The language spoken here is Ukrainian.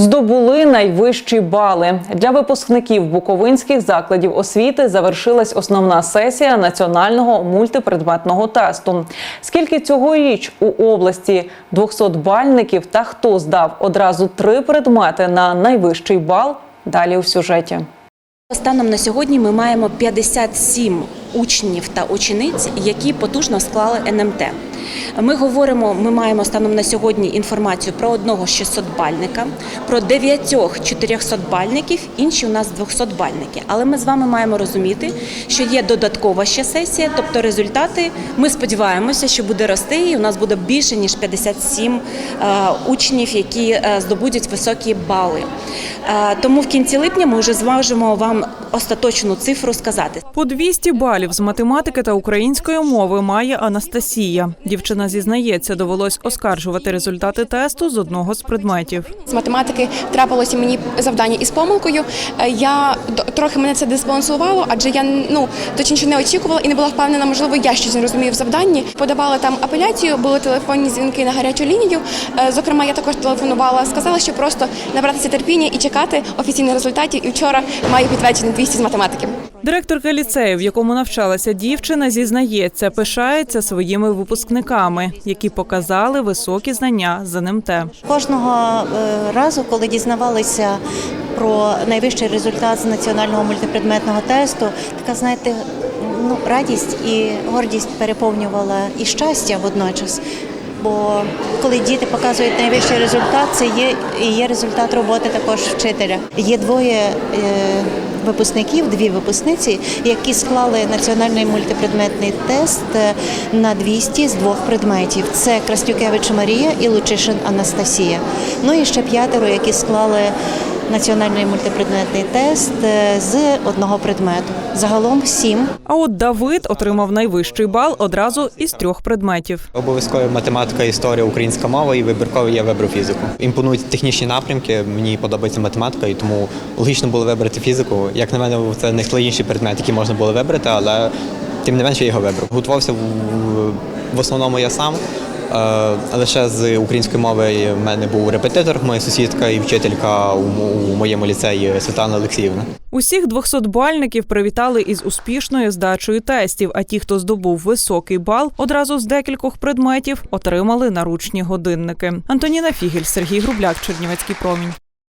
Здобули найвищі бали для випускників буковинських закладів освіти. Завершилась основна сесія національного мультипредметного тесту. Скільки цьогоріч у області 200-бальників та хто здав одразу три предмети на найвищий бал? Далі у сюжеті. Станом на сьогодні ми маємо 57 учнів та учениць, які потужно склали НМТ. Ми говоримо, ми маємо станом на сьогодні інформацію про одного 600-бальника, про дев'ятьох 400-бальників, інші у нас 200-бальники. Але ми з вами маємо розуміти, що є додаткова ще сесія, тобто результати. Ми сподіваємося, що буде рости, і у нас буде більше ніж 57 е, учнів, які е, здобудуть високі бали. Е, Тому в кінці липня ми вже зможемо вам остаточну цифру сказати. По 200 балів з математики та української мови має Анастасія. Дівчина зізнається, довелось оскаржувати результати тесту з одного з предметів. З математики трапилося мені завдання із помилкою. Е, Я трохи мене це дисбалансувало, адже я ну точніше не очікувала і не була впевнена, можливо, я щось не розумію в завданні. Подавала там апеляцію, були телефонні дзвінки на гарячу лінію. Е, Зокрема, я також телефонувала, сказала, що просто набратися терпіння і чекати офіційних результатів. І вчора маю підтвердження 200 з математики. Директорка ліцею, в якому навчалася дівчина, зізнається, пишається своїми випускниками, які показали високі знання з НМТ. Кожного е, разу, коли дізнавалися про найвищий результат з національного мультипредметного тесту, така знаєте, ну радість і гордість переповнювала і щастя водночас. Бо коли діти показують найвищий результат, це є і є результат роботи також вчителя. Є двоє е, випускників, дві випускниці, які склали національний мультипредметний тест е, на 200 з двох предметів. Це Краснюкевич Марія і Лучишин Анастасія. Ну і ще п'ятеро, які склали національний мультипредметний тест е, з одного предмету. Загалом сім. А от Давид отримав найвищий бал одразу із трьох предметів. Обов'язково математика, історія, українська мова і вибірковий я вибрав фізику. Імпонують технічні напрямки. Мені подобається математика, і тому логічно було вибрати фізику. Як на мене, це найскладніший предмет, який можна було вибрати, але тим не менше я його вибрав. Готувався в, в основному я сам. Е, Лише з української мови в мене був репетитор, моя сусідка і вчителька у, моєму ліцеї Світлана Олексіївна. Усіх 200-бальників привітали із успішною здачею тестів. А ті, хто здобув високий бал, одразу з декількох предметів отримали наручні годинники. Антоніна Фігель, Сергій Грубляк, Чернівецький промінь.